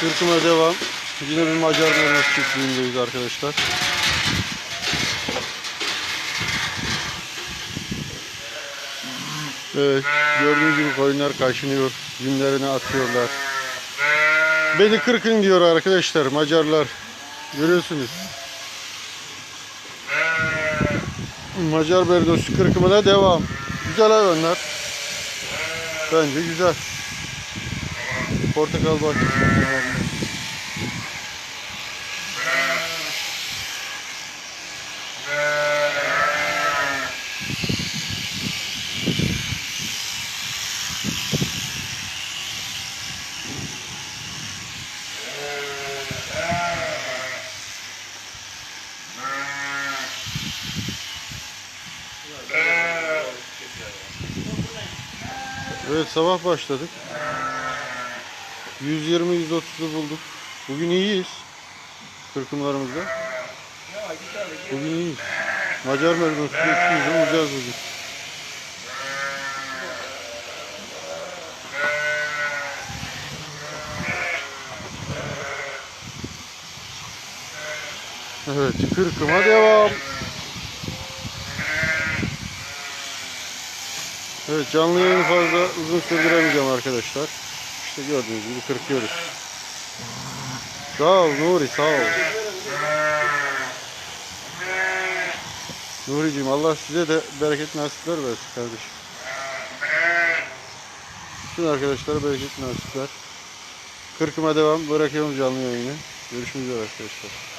Kırkıma devam. Yine bir Macar Mehmet çiftliğindeyiz arkadaşlar. Evet, gördüğünüz gibi koyunlar kaşınıyor. Günlerini atıyorlar. Beni kırkın diyor arkadaşlar Macarlar. Görüyorsunuz. Macar berdosu kırkımına devam. Güzel hayvanlar. Bence güzel. Portakal bahçesi. Evet sabah başladık. 120-130'u bulduk. Bugün iyiyiz. Kırkımlarımızda. Bugün iyiyiz. Macar merdosu 200'ü bulacağız bugün. Evet kırkıma devam. Evet canlı yayını fazla uzun sürdüremeyeceğim arkadaşlar. İşte gördüğünüz gibi kırkıyoruz. Sağ ol Nuri sağ ol. Nuri'cim Allah size de bereket nasipler versin kardeşim. Bütün arkadaşlara bereket nasipler. Kırkıma devam. Bırakıyorum canlı yayını. Görüşmek üzere arkadaşlar.